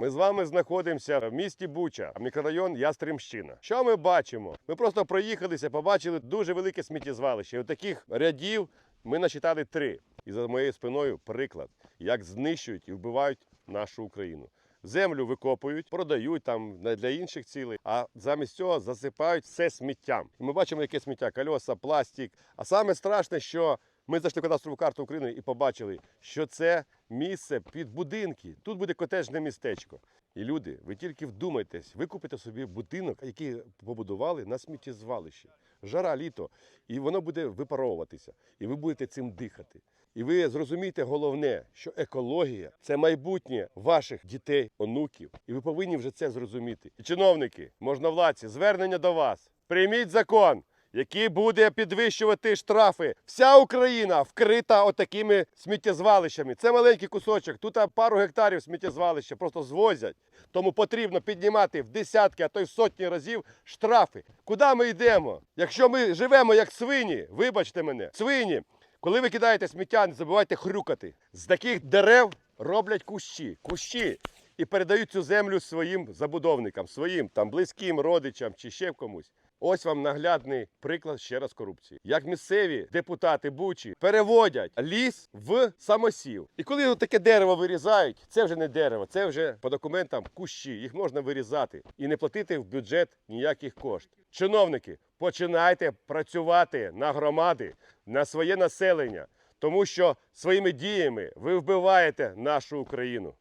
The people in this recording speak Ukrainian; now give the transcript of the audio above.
Ми з вами знаходимося в місті Буча, мікрорайон Ястримщина. Що ми бачимо? Ми просто проїхалися, побачили дуже велике сміттєзвалище. Отаких рядів ми насчитали три. І за моєю спиною приклад, як знищують і вбивають нашу Україну. Землю викопують, продають там для інших цілей, а замість цього засипають все сміттям. І ми бачимо, яке сміття: кольоса, пластик. А саме страшне, що ми зайшли в кадастрову карту України і побачили, що це місце під будинки. Тут буде котеджне містечко. І люди, ви тільки вдумайтесь, ви купите собі будинок, який побудували на сміттєзвалищі. Жара літо, і воно буде випаровуватися, і ви будете цим дихати. І ви зрозумієте головне, що екологія це майбутнє ваших дітей, онуків. І ви повинні вже це зрозуміти. І чиновники, можновладці, звернення до вас. Прийміть закон, який буде підвищувати штрафи. Вся Україна вкрита отакими сміттєзвалищами. Це маленький кусочок. Тут пару гектарів сміттєзвалища просто звозять. Тому потрібно піднімати в десятки, а то й в сотні разів штрафи. Куди ми йдемо? Якщо ми живемо як свині, вибачте мене, свині. Коли ви кидаєте сміття, не забувайте хрюкати. З таких дерев роблять кущі. Кущі. І передають цю землю своїм забудовникам, своїм там близьким родичам чи ще комусь. Ось вам наглядний приклад ще раз корупції. Як місцеві депутати Бучі переводять ліс в самосів. І коли таке дерево вирізають, це вже не дерево, це вже по документам кущі. Їх можна вирізати і не платити в бюджет ніяких коштів. Чиновники, починайте працювати на громади, на своє населення, тому що своїми діями ви вбиваєте нашу Україну.